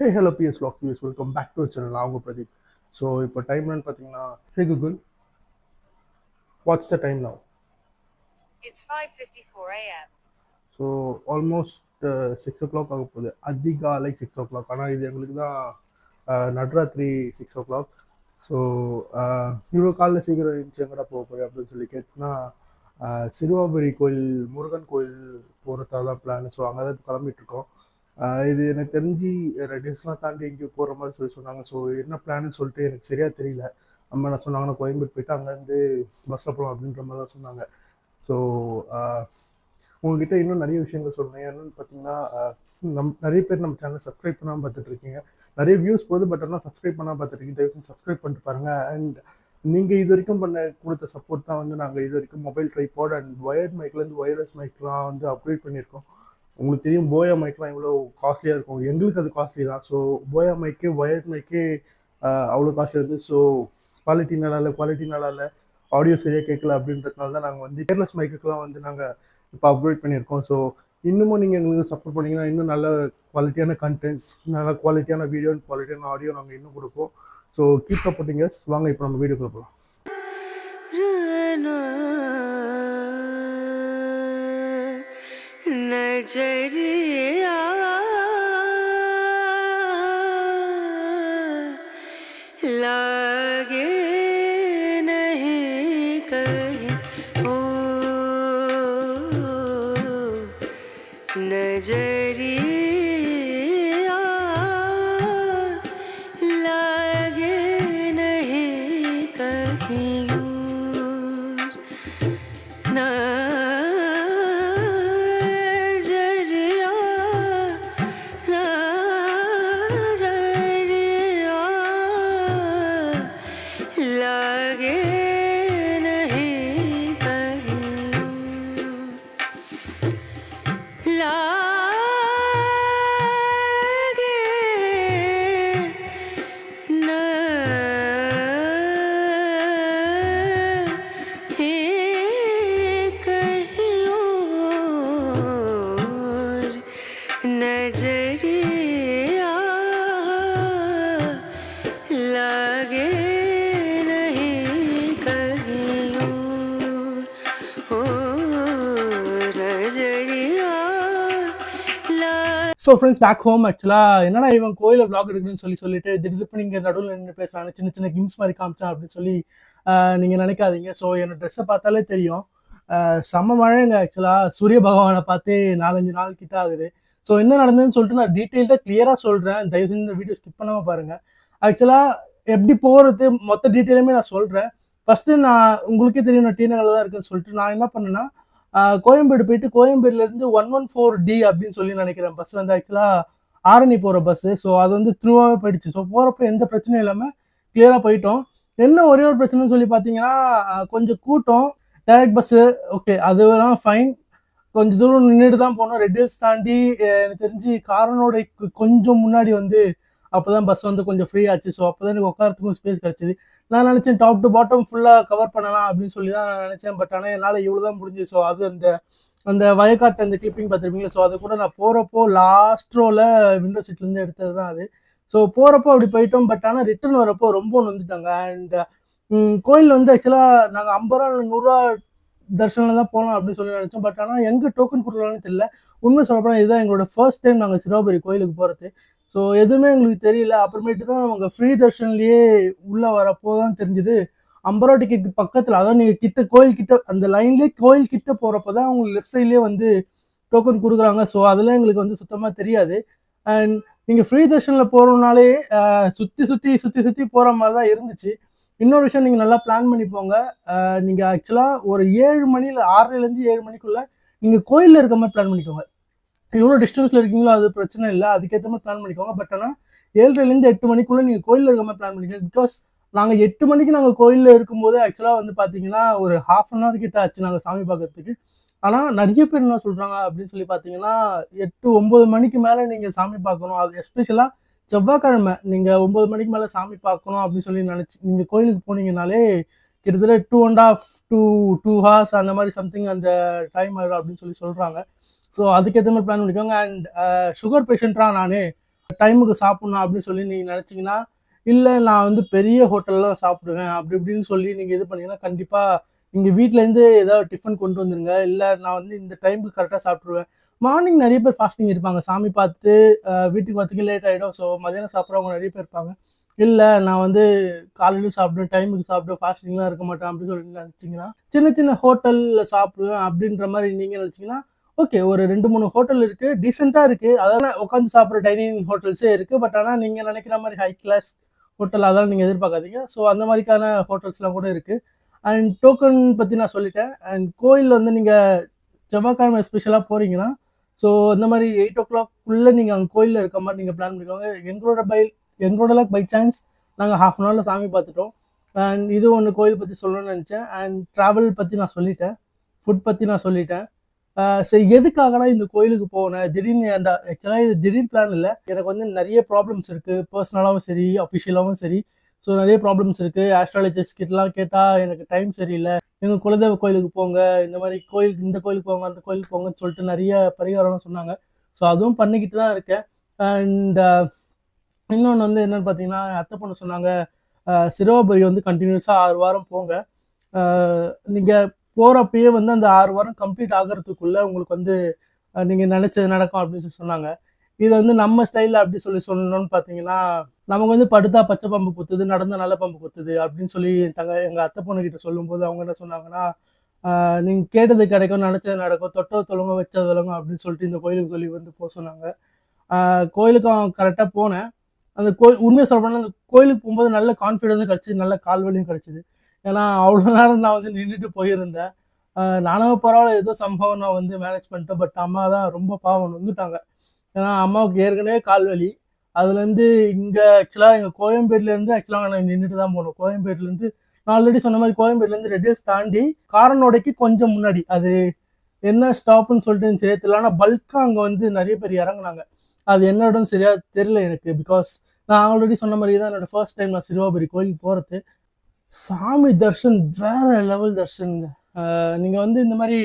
Hey hello PS log PS welcome back to channel உங்கள் Pradeep. So இப்போ டைம்னு பார்த்தீங்கன்னா hey Google what's the time now? It's 5:54 a.m. So almost six o'clock ஆக போகுது. அதிகாலை six ஓ clock ஆனால் இது எங்களுக்கு தான் நடுராத்திரி சிக்ஸ் ஓ கிளாக் ஸோ இவ்வளோ காலைல சீக்கிரம் எழுந்துச்சு எங்கடா போக போய் அப்படின்னு சொல்லி கேட்டோன்னா சிறுவாபுரி கோயில் முருகன் கோயில் போகிறதா தான் பிளான் ஸோ அங்கே தான் கிளம்பிட்டு இருக்கோம். இது எனக்கு தெரிஞ்சு ரெடியூஸ்லாம் தாண்டி எங்கேயோ போகிற மாதிரி சொல்லி சொன்னாங்க. ஸோ என்ன பிளான்னு சொல்லிட்டு எனக்கு சரியாக தெரியல. அம்மா என்ன சொன்னாங்கன்னா கோயம்பேடு போயிட்டு அங்கேருந்து பஸ்ஸில் போகலாம் அப்படின்ற மாதிரி தான் சொன்னாங்க. ஸோ உங்ககிட்ட இன்னும் நிறைய விஷயங்கள் சொல்லணும். என்னன்னு பார்த்தீங்கன்னா நம் நிறைய பேர் நம்ம சேனல் சப்ஸ்கிரைப் பண்ணாமல் பார்த்துட்டு இருக்கீங்க. நிறைய வியூஸ் போகுது பட் ஆனால் சப்ஸ்கிரைப் பண்ணாமல் பார்த்துருக்கீங்க இருக்கீங்க. தயவு சப்ஸ்கிரைப் பண்ணிட்டு பாருங்கள் அண்ட் நீங்கள் இது வரைக்கும் பண்ண கொடுத்த சப்போர்ட் தான் வந்து நாங்கள் இது வரைக்கும் மொபைல் ட்ரைபாட் அண்ட் ஒயர்ட் மைக்லேருந்து ஒயர்லெஸ் மைக்லாம் வந்து அப்கிரேட் பண்ணியிருக்கோம். உங்களுக்கு தெரியும் போயா மைக்லாம் எவ்வளோ காஸ்ட்லியாக இருக்கும். எங்களுக்கு அது காஸ்ட்லி தான். ஸோ போயா மைக்கு ஒயர்ட் மைக்கே அவ்வளோ காஸ்ட்லி இருக்குது ஸோ குவாலிட்டி நல்லா இல்லை குவாலிட்டி நல்லா இல்லை ஆடியோ சரியாக கேட்கல அப்படின்றதுனால தான் நாங்கள் வந்து கேர்லெஸ் மைக்குக்கெலாம் வந்து நாங்கள் இப்போ அப்கிரேட் பண்ணியிருக்கோம். ஸோ இன்னமும் நீங்கள் எங்களுக்கு சப்போர்ட் பண்ணிங்கன்னா இன்னும் நல்ல குவாலிட்டியான கண்டென்ட்ஸ் நல்ல குவாலிட்டியான வீடியோ குவாலிட்டியான ஆடியோ நாங்கள் இன்னும் கொடுப்போம். ஸோ கீப் சப்போர்ட்டிங் வாங்க இப்போ நம்ம வீடியோக்குள்ளே போகலாம் नजरिया लागे ஸோ ஃப்ரெண்ட்ஸ் பேக் ஹோம் ஆக்சுவலாக என்னடா இவன் கோயிலில் vlog எடுக்கிறேன்னு சொல்லி சொல்லிட்டு திடீர்னு நீங்கள் நடுவில் நின்று பேசுகிறாங்க சின்ன சின்ன கிம்ஸ் மாதிரி காமிச்சான் அப்படின்னு சொல்லி நீங்கள் நினைக்காதீங்க. ஸோ என்னோட ட்ரெஸ்ஸை பார்த்தாலே தெரியும். செம்ம மழைங்க ஆக்சுவலாக சூரிய பகவானை பார்த்து நாலஞ்சு நாள் கிட்ட ஆகுது. ஸோ என்ன நடந்ததுன்னு சொல்லிட்டு நான் டீட்டெயில்ஸாக கிளியராக சொல்கிறேன் தயவு செஞ்சு இந்த வீடியோ ஸ்கிப் பண்ணாமல் பாருங்கள் ஆக்சுவலாக எப்படி போகிறது மொத்த டீட்டெயிலுமே நான் சொல்கிறேன் ஃபஸ்ட்டு நான் உங்களுக்கே தெரியும் நான் டி நகரில் தான் இருக்குன்னு சொல்லிட்டு நான் என்ன பண்ணேன்னா கோயம்பேடு போயிட்டு கோயம்பேடுலேருந்து ஒன் ஒன் ஃபோர் டி அப்படின்னு சொல்லி நினைக்கிறேன் பஸ் வந்து ஆக்சுவலாக ஆரணி போகிற பஸ்ஸு ஸோ அது வந்து த்ரூவாகவே போயிடுச்சு. ஸோ போகிறப்ப எந்த பிரச்சனையும் இல்லாமல் கிளியராக போயிட்டோம். என்ன ஒரே ஒரு பிரச்சனைன்னு சொல்லி பார்த்தீங்கன்னா கொஞ்சம் கூட்டம் டைரக்ட் பஸ்ஸு ஓகே அதுலாம் ஃபைன் கொஞ்சம் தூரம் நின்றுட்டு தான் போனோம். ரெட் ஹில்ஸ் தாண்டி எனக்கு தெரிஞ்சு காரனோட கொஞ்சம் முன்னாடி வந்து அப்போதான் பஸ் வந்து கொஞ்சம் ஃப்ரீ ஆச்சு. ஸோ அப்போதான் எனக்கு உட்காரத்துக்கும் ஸ்பேஸ் கிடச்சிது. நான் நினச்சேன் டாப் டு பாட்டம் ஃபுல்லாக கவர் பண்ணலாம் அப்படின்னு சொல்லி தான் நான் நினச்சேன். பட் ஆனால் என்னால் இவ்வளோ தான் முடிஞ்சு ஸோ அது அந்த அந்த வயக்காட்டு அந்த கிளிப்பிங் பார்த்துருப்பீங்களா ஸோ அது கூட நான் போகிறப்போ லாஸ்ட் ரோவில் விண்டோ சீட்லேருந்து எடுத்தது தான் அது. ஸோ போகிறப்போ அப்படி போயிட்டோம். பட் ஆனால் ரிட்டர்ன் வரப்போ ரொம்ப நொந்துட்டாங்க அண்ட் கோயில் வந்து ஆக்சுவலாக நாங்கள் ஐம்பது ரூபா நூறுரூவா தர்ஷனில் தான் போகலாம் அப்படின்னு சொல்லி நினச்சோம். பட் ஆனால் எங்கே டோக்கன் கொடுக்கலாம்னு தெரியல. உண்மை சொல்லப்போனால் இதுதான் எங்களோட ஃபர்ஸ்ட் டைம் நாங்கள் சிரோபரி கோயிலுக்கு போகிறது ஸோ எதுவுமே எங்களுக்கு தெரியல. அப்புறமேட்டு தான் அவங்க ஃப்ரீ தர்ஷன்லேயே உள்ளே வரப்போ தான் தெரிஞ்சுது. ஐம்பது டிக்கெட் பக்கத்தில் அதான் நீங்கள் கிட்ட கோயில் கிட்ட அந்த லைன்லேயே கோயில் கிட்ட போகிறப்ப தான் அவங்களுக்கு லெஃப்ட் சைட்லேயே வந்து டோக்கன் கொடுக்குறாங்க. ஸோ அதெல்லாம் எங்களுக்கு வந்து சுத்தமாக தெரியாது. அண்ட் நீங்கள் ஃப்ரீ தர்ஷனில் போகிறோம்னாலே சுற்றி சுற்றி சுற்றி சுற்றி போகிற மாதிரி தான் இருந்துச்சு. இன்னொரு விஷயம் நீங்கள் நல்லா பிளான் பண்ணி போங்க. நீங்கள் ஆக்சுவலாக ஒரு ஏழு மணியில் ஆறரைலேருந்து ஏழு மணிக்குள்ளே நீங்கள் கோயிலில் இருக்க மாதிரி பிளான் பண்ணிக்கோங்க. எவ்வளோ டிஸ்டன்ஸில் இருக்கீங்களோ அது பிரச்சனை இல்லை. அதுக்கேற்ற மாதிரி பிளான் பண்ணிக்கோங்க. பட் ஆனால் ஏழரைலேருந்து எட்டு மணிக்குள்ளே நீங்கள் கோயிலில் இருக்க மாதிரி பிளான் பண்ணிக்கோங்க. பிகாஸ் நாங்கள் எட்டு மணிக்கு நாங்கள் கோயிலில் இருக்கும்போது ஆக்சுவலாக வந்து பார்த்தீங்கன்னா ஒரு ஹாஃப் அன் ஹவர் கிட்ட ஆச்சு நாங்கள் சாமி பார்க்கறதுக்கு ஆனால் நிறைய பேர் என்ன சொல்கிறாங்க அப்படின்னு சொல்லி பார்த்தீங்கன்னா எட்டு ஒம்பது மணிக்கு மேலே நீங்கள் சாமி பார்க்கணும் அது எஸ்பெஷலாக செவ்வாய்க்கிழமை நீங்கள் ஒம்பது மணிக்கு மேலே சாமி பார்க்கணும் அப்படின்னு சொல்லி நினச்சி நீங்கள் கோயிலுக்கு போனீங்கனாலே கிட்டத்தட்ட two and half two two hours அந்த மாதிரி சம்திங் அந்த டைம் ஆகிடும் அப்படின்னு சொல்லி சொல்கிறாங்க ஸோ அதுக்கேற்ற மாதிரி பிளான் பண்ணிக்கோங்க. அண்ட் சுகர் uh, பேஷண்ட்டாக நான். டைமுக்கு சாப்பிட்ணும் அப்படின்னு சொல்லி நீங்கள் நினச்சிங்கன்னா இல்லை நான் வந்து பெரிய ஹோட்டலில் தான் சாப்பிடுவேன். அப்படி இப்படின்னு சொல்லி நீங்கள் இது பண்ணிங்கன்னா கண்டிப்பாக நீங்கள் வீட்டிலேருந்து ஏதாவது டிஃபன் கொண்டு வந்துருங்க. இல்லை நான் வந்து இந்த டைமுக்கு கரெக்டாக சாப்பிட்ருவேன் மார்னிங் நிறைய பேர் ஃபாஸ்டிங் இருப்பாங்க. சாமி பார்த்துட்டு uh, வீட்டுக்கு வரத்துக்கு லேட் ஆகிடும் ஸோ மதியானம் சாப்பிட்றவங்க நிறைய பேர் இருப்பாங்க. இல்லை நான் வந்து காலையிலும் சாப்பிடுவேன் டைமுக்கு சாப்பிடுவேன் ஃபாஸ்டிங்லாம் இருக்க மாட்டேன் அப்படின்னு சொல்லி நினச்சிங்கன்னா சின்ன சின்ன ஹோட்டலில் சாப்பிடுவேன் அப்படின்ற மாதிரி நீங்கள் நினச்சிங்கன்னா ஓகே ஒரு ரெண்டு மூணு ஹோட்டல் இருக்குது டீசெண்டாக இருக்குது அதெல்லாம் உட்காந்து சாப்பிட்ற டைனிங் ஹோட்டல்ஸே இருக்குது பட் ஆனால் நீங்கள் நினைக்கிற மாதிரி ஹை கிளாஸ் ஹோட்டல் அதெல்லாம் நீங்கள் எதிர்பார்க்காதீங்க. ஸோ அந்த மாதிரிக்கான ஹோட்டல்ஸ்லாம் கூட இருக்குது அண்ட் டோக்கன் பற்றி நான் சொல்லிட்டேன். அண்ட் கோயில் வந்து நீங்கள் செவ்வாய்க்கிழமை ஸ்பெஷலாக போகிறீங்கன்னா ஸோ இந்த மாதிரி எயிட் ஓ கிளாக்குள்ளே நீங்கள் அங்கே கோயிலில் இருக்க மாதிரி நீங்கள் பிளான் பண்ணிக்கோங்க. எங்களோட பை எங்களோட லக் பை சான்ஸ் நாங்கள் ஹாஃப் அன் ஹவரில் சாமி பார்த்துட்டோம். அண்ட் இது ஒன்று கோயில் பற்றி சொல்லணும்னு நினச்சேன். அண்ட் ட்ராவல் பற்றி நான் சொல்லிட்டேன். ஃபுட் பற்றி நான் சொல்லிட்டேன். சரி எதுக்காகனா இந்த கோயிலுக்கு போனேன் திடீர்னு அந்த ஆக்சுவலாக இது திடீர் பிளான் இல்லை. எனக்கு வந்து நிறைய ப்ராப்ளம்ஸ் இருக்குது பர்சனலாகவும் சரி அஃபிஷியலாகவும் சரி. ஸோ நிறைய ப்ராப்ளம்ஸ் இருக்குது ஆஸ்ட்ராலஜிஸ்ட் கிட்டலாம் கேட்டால் எனக்கு டைம் சரியில்லை. எங்கள் குலதெய்வ கோயிலுக்கு போங்க. இந்த மாதிரி கோயிலுக்கு இந்த கோயிலுக்கு போங்க அந்த கோயிலுக்கு போங்கன்னு சொல்லிட்டு நிறைய பரிகாரம்லாம் சொன்னாங்க. ஸோ அதுவும் பண்ணிக்கிட்டு தான் இருக்கேன். அண்ட் இன்னொன்று வந்து என்னென்னு பார்த்தீங்கன்னா அத்தை பொண்ணு சொன்னாங்க அஹ், வந்து கண்டினியூஸாக ஆறு வாரம் போங்க. நீங்கள் போகிறப்பயே வந்து அந்த ஆறு வாரம் கம்ப்ளீட் ஆகிறதுக்குள்ளே உங்களுக்கு வந்து நீங்கள் நினச்சது நடக்கும் அப்படின்னு சொல்லி சொன்னாங்க. இது வந்து நம்ம ஸ்டைலில் அப்படி சொல்லி சொல்லணும்னு பார்த்தீங்கன்னா நமக்கு வந்து படுத்தா பச்சை பம்பு குத்துது நடந்த நல்ல பம்பு குத்துது அப்படின்னு சொல்லி தங்க எங்கள் அத்தை பொண்ணுக்கிட்ட சொல்லும்போது அவங்க என்ன சொன்னாங்கன்னா நீங்கள் கேட்டது கிடைக்கும் நினச்சது நடக்கும் தொட்டது தொழுங்க வச்சது தொழுங்க அப்படின்னு சொல்லிட்டு இந்த கோயிலுக்கு சொல்லி வந்து போக சொன்னாங்க. கோயிலுக்கு அவன் கரெக்டாக போனேன். அந்த கோயில் உண்மையை சொல்லப்போனால் அந்த கோயிலுக்கு போகும்போது நல்ல கான்ஃபிடென்ஸும் கிடச்சிது நல்ல கால்வலியும் கிடச்சிது. ஏன்னா அவ்வளோ நேரம் நான் வந்து நின்றுட்டு போயிருந்தேன். நானும் பரவாயில்ல ஏதோ சம்பவம் நான் வந்து மேனேஜ் பண்ணிட்டேன். பட் அம்மா தான் ரொம்ப பாவம் வந்துட்டாங்க ஏன்னா அம்மாவுக்கு ஏற்கனவே கால்வலி அதுலேருந்து இங்கே ஆக்சுவலாக எங்கள் கோயம்பேட்லேருந்து ஆக்சுவலாக நாங்கள் நின்றுட்டு தான் போனோம். கோயம்பேட்லேருந்து நான் ஆல்ரெடி சொன்ன மாதிரி கோயம்பேட்லேருந்து ரெட் ஹில்ஸ் தாண்டி காரனோடைக்கு கொஞ்சம் முன்னாடி. அது என்ன ஸ்டாப்னு சொல்லிட்டு எனக்கு சரியா தெரியல. ஆனால் பல்காக அங்கே வந்து நிறைய பேர் இறங்குனாங்க. அது என்ன சரியாக தெரியல எனக்கு பிகாஸ் நான் ஆல்ரெடி சொன்ன மாதிரி தான் என்னோட ஃபர்ஸ்ட் டைம் நான் சிறுவாபுரி கோயிலுக்கு போகிறது சாமி தர்ஷன் வேற லெவல் தர்ஷனுங்க. நீங்கள் வந்து இந்த மாதிரி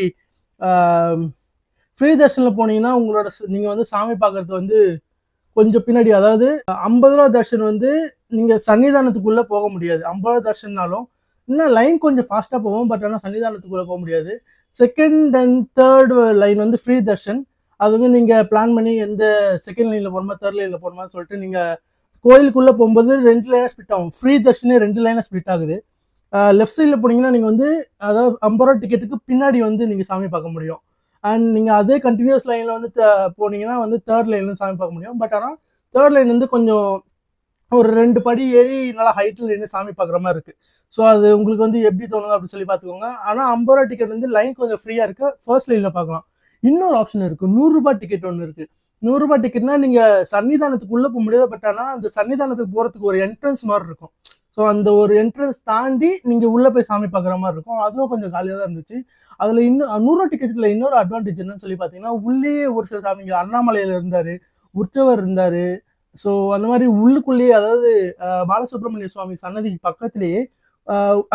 ஃப்ரீ தர்ஷனில் போனீங்கன்னா உங்களோட நீங்கள் வந்து சாமி பார்க்குறது வந்து கொஞ்சம் பின்னாடி அதாவது ஐம்பது ரூபா தர்ஷன் வந்து நீங்கள் சன்னிதானத்துக்குள்ளே போக முடியாது. ஐம்பது ரூபா தர்ஷன்னாலும் இன்னும் லைன் கொஞ்சம் ஃபாஸ்ட்டாக போவோம் பட் ஆனால் சன்னிதானத்துக்குள்ளே போக முடியாது. செகண்ட் அண்ட் தேர்ட் லைன் வந்து ஃப்ரீ தர்ஷன். அது வந்து நீங்கள் பிளான் பண்ணி எந்த செகண்ட் லைனில் போகணுமா தேர்ட் லைனில் போகணுமா சொல்லிட்டு நீங்கள் கோயிலுக்குள்ளே போகும்போது ரெண்டு லைனாக ஸ்பிட் ஆகும். ஃப்ரீ தர்ஷனே ரெண்டு லைனாக ஸ்பிட் ஆகுது. லெஃப்ட் சைடில் போனீங்கன்னா நீங்கள் வந்து அதாவது ஐம்பது ரூபா டிக்கெட்டுக்கு பின்னாடி வந்து நீங்கள் சாமி பார்க்க முடியும். அண்ட் நீங்கள் அதே கண்டினியூஸ் லைனில் வந்து போனீங்கன்னா வந்து தேர்ட் லைன்லேருந்து சாமி பார்க்க முடியும். பட் ஆனால் தேர்ட் லைன் வந்து கொஞ்சம் ஒரு ரெண்டு படி ஏறி நல்லா ஹைட்டில் நின்று சாமி பார்க்குற மாதிரி இருக்குது ஸோ அது உங்களுக்கு வந்து எப்படி தோணுது அப்படின்னு சொல்லி பார்த்துக்கோங்க. ஆனால் ஐம்பது ரூபா டிக்கெட் வந்து லைன் கொஞ்சம் ஃப்ரீயாக இருக்குது ஃபர்ஸ்ட் லைனில் பார்க்கலாம். இன்னொரு ஆப்ஷன் இருக்குது நூறுரூபா டிக்கெட் ஒன்று இருக்குது நூறுரூபா டிக்கெட்னா நீங்கள் சன்னிதானத்துக்குள்ளே போக முடியாது. பட் ஆனால் அந்த சன்னிதானத்துக்கு போகிறதுக்கு ஒரு என்ட்ரன்ஸ் மாதிரி இருக்கும். ஸோ அந்த ஒரு என்ட்ரன்ஸ் தாண்டி நீங்கள் உள்ளே போய் சாமி பார்க்குற மாதிரி இருக்கும். அதுவும் கொஞ்சம் காலியாக தான் இருந்துச்சு. அதில் இன்னும் நூறுரூவா டிக்கெட்டில் இன்னொரு அட்வான்டேஜ் என்னன்னு சொல்லி பார்த்தீங்கன்னா உள்ளேயே ஒரு சில சாமிங்க அண்ணாமலையில் இருந்தார் உற்சவர் இருந்தார். ஸோ அந்த மாதிரி உள்ளுக்குள்ளேயே அதாவது பாலசுப்ரமணிய சுவாமி சன்னதிக்கு பக்கத்திலேயே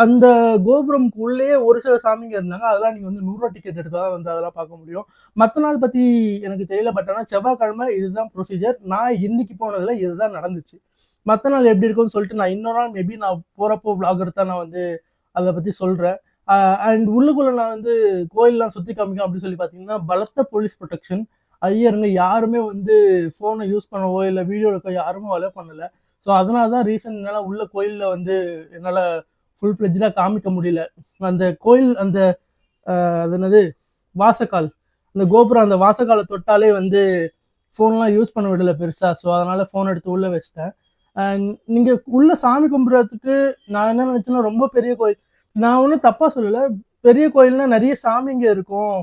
அந்த கோபுரம்க்கு உள்ளே ஒரு சில சாமிங்க இருந்தாங்க. அதெல்லாம் நீங்கள் வந்து நூறுரூவா டிக்கெட் எடுத்தால் தான் வந்து அதெல்லாம் பார்க்க முடியும். மற்ற நாள் பற்றி எனக்கு தெரியல பட் ஆனால் செவ்வாய்க்கிழமை இதுதான் ப்ரொசீஜர் நான் இன்னைக்கு போனதில் இதுதான் நடந்துச்சு. மற்ற நாள் எப்படி இருக்கும்னு சொல்லிட்டு நான் இன்னொரு நாள் மேபி நான் போகிறப்போ vlog எடுத்தா நான் வந்து அதை பற்றி சொல்கிறேன் அண்ட் உள்ளுக்குள்ளே நான் வந்து கோயிலெலாம் சுற்றி காமிக்கும் அப்படின்னு சொல்லி பார்த்தீங்கன்னா பலத்த போலீஸ் ப்ரொடெக்ஷன் ஐயருங்க யாருமே வந்து ஃபோனை யூஸ் பண்ணவோ இல்லை வீடியோ எடுக்க யாருமே அலோ பண்ணலை. ஸோ அதனால தான் ரீசன் என்னால் உள்ள கோயிலில் வந்து என்னால் ஃபுல் ஃப்ளெஜ்டாக காமிக்க முடியல. அந்த கோயில் அந்த அது என்னது? வாசக்கால். அந்த கோபுரம் அந்த வாசக்காலை தொட்டாலே வந்து ஃபோன்லாம் யூஸ் பண்ண விடலை பெருசாக ஸோ அதனால் ஃபோன் எடுத்து உள்ளே வச்சிட்டேன். நீங்கள் உள்ளே சாமி கும்பிட்றதுக்கு நான் என்ன நினச்சேன்னா ரொம்ப பெரிய கோயில். நான் ஒன்றும் தப்பாக சொல்லலை. பெரிய கோயில்னா நிறைய சாமிங்க இருக்கும்.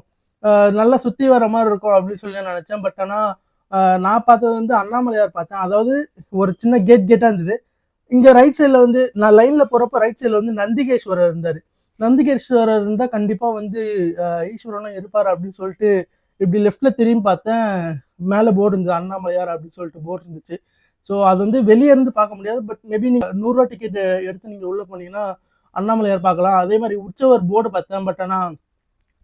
நல்லா சுற்றி வர மாதிரி இருக்கும் அப்படின்னு சொல்லி நான் நினச்சேன். பட் ஆனால் நான் பார்த்தது வந்து அண்ணாமலையார் பார்த்தேன். அதாவது ஒரு சின்ன கேட் கேட்டாக இருந்தது. இங்கே ரைட் சைடில் வந்து நான் லைனில் போகிறப்ப ரைட் சைடில் வந்து நந்திகேஸ்வரர் இருந்தார். நந்திகேஸ்வரர் இருந்தால் கண்டிப்பாக வந்து ஈஸ்வரனும் இருப்பார் அப்படின்னு சொல்லிட்டு இப்படி லெஃப்ட்ல திரும்பி பார்த்தேன். மேலே போர்டு இருந்தது அண்ணாமலையார் அப்படின்னு சொல்லிட்டு போர்டு இருந்துச்சு. ஸோ அது வந்து வெளியே இருந்து பார்க்க முடியாது பட் மேபி நீங்கள் நூறுரூவா டிக்கெட் எடுத்து நீங்கள் உள்ளே போனீங்கன்னா அண்ணாமலையார் பார்க்கலாம். அதே மாதிரி உற்சவர் போர்டு பார்த்தேன் பட் ஆனால்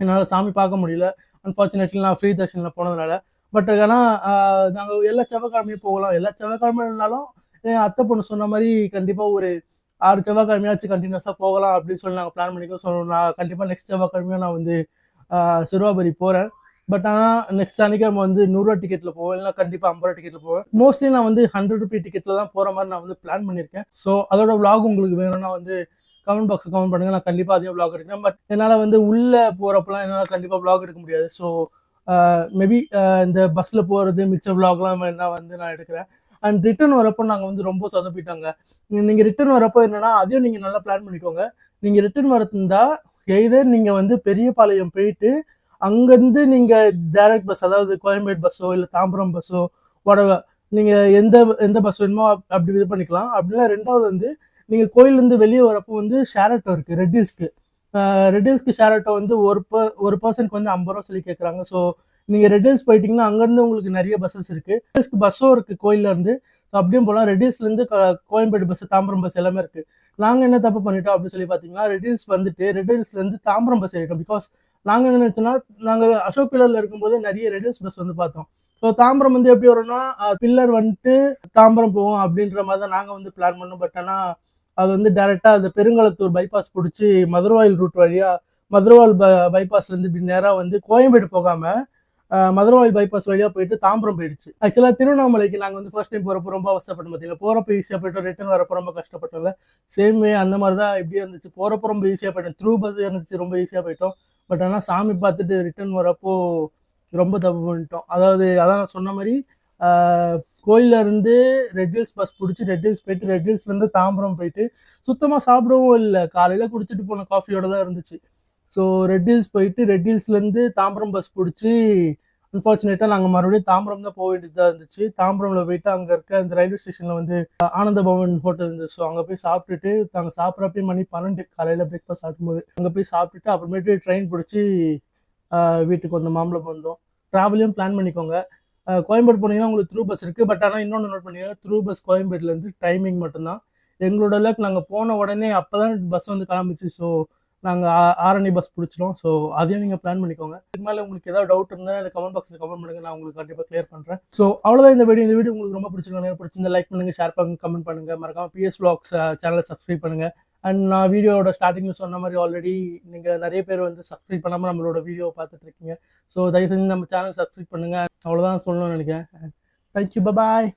என்னால் சாமி பார்க்க முடியல. அன்ஃபார்ச்சுனேட்லி நான் ஃப்ரீ தர்ஷனில் போனதுனால. பட் ஆனால் நாங்கள் எல்லா செவ்வாய்க்கிழமையும் போகலாம். எல்லா செவ்வாய்க்கிழமை இருந்தாலும் அத்தை பொண்ணு சொன்ன மாதிரி கண்டிப்பாக ஒரு ஆறு செவ்வாய்க்கிழமையாச்சும் கண்டினியூஸாக போகலாம் அப்படின்னு சொல்லி நாங்கள் பிளான் பண்ணிக்கோ ஸோ நான் கண்டிப்பாக நெக்ஸ்ட் செவ்வாய்க்கிழமையும் நான் வந்து சிறுவாபுரி போகிறேன் பட் ஆனால் நெக்ஸ்ட் சனிக்கிழமை வந்து நூறுரூவா டிக்கெட்டில் போவேன் இல்லை கண்டிப்பாக ஐம்பது ரூபா டிக்கெட்டில் போவேன் மோஸ்ட்லி நான் வந்து ஹண்ட்ரட் ருபி டிக்கெட்டில் தான் போகிற மாதிரி நான் வந்து பிளான் பண்ணியிருக்கேன் ஸோ அதோட vlog உங்களுக்கு வேணும்னா வந்து கமெண்ட் பாக்ஸ் கமெண்ட் பண்ணுங்க. நான் கண்டிப்பாக அதையும் vlog எடுக்கிறேன். பட் என்னால் வந்து உள்ளே போகிறப்பெல்லாம் என்னால் கண்டிப்பாக vlog எடுக்க முடியாது. ஸோ மேபி இந்த பஸ்ஸில் போகிறது மிச்ச vlogலாம் வேணா வந்து நான் எடுக்கிறேன். அண்ட் ரிட்டர்ன் வரப்போ நாங்கள் வந்து ரொம்ப சொதப்பிட்டாங்க. நீங்கள் ரிட்டர்ன் வரப்போ என்னன்னா அதையும் நீங்கள் நல்லா பிளான் பண்ணிக்கோங்க. நீங்கள் ரிட்டர்ன் வரதுந்தா எய்தர் நீங்கள் வந்து பெரியபாளையம் போயிட்டு அங்கேருந்து நீங்கள் டைரக்ட் பஸ் அதாவது கோயம்பேடு பஸ்ஸோ இல்லை தாம்பரம் பஸ்ஸோ உடவை நீங்கள் எந்த எந்த பஸ் வேணுமோ அப்படி இது பண்ணிக்கலாம். அப்படின்னா ரெண்டாவது வந்து நீங்கள் கோயிலேருந்து வெளியே வரப்போ வந்து ஷேர் ஆட்டோ இருக்குது ரெட் ஹில்ஸ்க்கு ரெட் ஹில்ஸ்க்கு ஷேர் ஆட்டோ வந்து ஒரு ப ஒரு பர்சனுக்கு வந்து ஐம்பது ரூபா சொல்லி கேட்குறாங்க ஸோ நீங்கள் ரெட் ஹில்ஸ் போயிட்டீங்கன்னா அங்கேருந்து உங்களுக்கு நிறைய பஸ்ஸஸ் இருக்குது பஸ்ஸும் இருக்குது கோயிலேருந்து ஸோ அப்படியும் போகலாம் ரெட் ஹில்ஸ்லேருந்து கோயம்பேடு பஸ் தாம்பரம் பஸ் எல்லாமே இருக்குது நாங்கள் என்ன தப்பு பண்ணிட்டோம் அப்படின்னு சொல்லி பார்த்தீங்கன்னா ரெட் ஹில்ஸ் வந்துட்டு ரெட் ஹில்ஸ்லேருந்து தாம்பரம் பஸ் ஏறிட்டோம். பிகாஸ் நாங்கள் என்ன நினச்சோன்னா நாங்கள் அசோக் பில்லரில் இருக்கும்போது நிறைய ரெட் ஹில்ஸ் பஸ் வந்து பார்த்தோம். ஸோ தாம்பரம் வந்து எப்படி வரும்னா பில்லர் வந்துட்டு தாம்பரம் போவோம் அப்படின்ற மாதிரி தான் நாங்கள் வந்து பிளான் பண்ணோம். பட் ஆனால் அது வந்து டேரெக்டாக அந்த பெருங்கலத்தூர் பைபாஸ் பிடிச்சி மதுரவாயில் ரூட் வழியாக மதுரவாயில் ப பைபாஸ்லேருந்து இப்படி நேராக வந்து கோயம்பேடு போகாமல் மதுரவாயில் பைபாஸ் வழியாக போயிட்டு தாம்பரம் போயிடுச்சு. ஆக்சுவலாக திருவண்ணாமலைக்கு நாங்கள் வந்து ஃபர்ஸ்ட் டைம் போகிறப்ப ரொம்ப அவசரப்பட்டோம் பார்த்தீங்களா போகிறப்ப ஈஸியாக போயிட்டோம் ரிட்டர்ன் வரப்போ ரொம்ப கஷ்டப்பட்டோம்ல. சேம் வே அந்த மாதிரி தான் இப்படி இருந்துச்சு. போகிறப்ப ரொம்ப ஈஸியாக போயிட்டோம். த்ரூ பஸ் இருந்துச்சு ரொம்ப ஈஸியாக போயிட்டோம். பட் ஆனால் சாமி பார்த்துட்டு ரிட்டர்ன் வரப்போ ரொம்ப தப்பு பண்ணிட்டோம். அதாவது அதான் நான் சொன்ன மாதிரி ஆஹ், இருந்து ரெட் ஹில்ஸ் பஸ் பிடிச்சி ரெட் ஹில்ஸ் போயிட்டு ரெட் ஹில்ஸ்லேருந்து தாம்பரம் போயிட்டு சுத்தமாக சாப்பிடவும் இல்லை. காலையில் குடிச்சிட்டு போன காஃபியோட தான் இருந்துச்சு. ஸோ ரெட் ஹில்ஸ் போயிட்டு ரெட் ஹில்ஸ்லேருந்து தாம்பரம் பஸ் பிடிச்சி அன்ஃபார்ச்சுனேட்டாக நாங்கள் மறுபடியும் தாம்பரம் தான் போக வேண்டியதாக இருந்துச்சு. தாம்பரமில் போயிட்டு அங்கே இருக்க அந்த ரயில்வே ஸ்டேஷனில் வந்து ஆனந்த பவன் ஹோட்டல் இருந்துச்சு. ஸோ அங்கே போய் சாப்பிட்டுட்டு நாங்கள் சாப்பிட்றப்பே மணி பன்னெண்டு. காலையில் பிரேக்ஃபாஸ்ட் சாப்பிடும்போது அங்கே போய் சாப்பிட்டுட்டு அப்புறமேட்டு ட்ரெயின் பிடிச்சி வீட்டுக்கு வந்தோம் மாம்பழம் வந்தோம். ட்ராவலையும் பிளான் பண்ணிக்கோங்க. கோயம்பேடு போனீங்கன்னா உங்களுக்கு த்ரூ பஸ் இருக்குது பட் ஆனால் இன்னொன்று நோட் பண்ணிக்கோங்க த்ரூ பஸ் கோயம்பேடுலேருந்து டைமிங் மட்டும்தான். எங்களோட லக் நாங்கள் போன உடனே அப்போ தான் பஸ் வந்து கிளம்பிச்சு. ஸோ நாங்கள் ஆரணி பஸ் பிடிச்சிடும் ஸோ அதையும் நீங்கள் பிளான் பண்ணிக்கோங்க. இது மேலே உங்களுக்கு ஏதாவது டவுட் இருந்தால் எனக்கு கமெண்ட் பாக்ஸில் கமெண்ட் பண்ணுங்க. நான் உங்களுக்கு கண்டிப்பாக கிளியர் பண்ணுறேன் ஸோ அவ்வளோதான் இந்த வீடியோ இந்த வீடியோ உங்களுக்கு ரொம்ப பிடிச்சிருக்கோம். பிடிச்சிருந்தா லைக் பண்ணுங்கள் ஷேர் பண்ணுங்க கமெண்ட் பண்ணுங்கள் மறக்காம பிஎஸ் பிளாக்ஸ் சேனலை சப்ஸ்கிரைப் பண்ணுங்கள் அண்ட் நான் வீடியோவோட ஸ்டார்டிங்கில் சொன்ன மாதிரி ஆல்ரெடி நீங்கள் நிறைய பேர் வந்து சப்ஸ்கிரைப் பண்ணாமல் நம்மளோட வீடியோ பார்த்துட்டு இருக்கீங்க. ஸோ தயவு செஞ்சு நம்ம சேனல் சப்ஸ்கிரைப் பண்ணுங்கள் அவ்வளோதான் சொல்லணும்னு நினைக்கிறேன். Thank you bye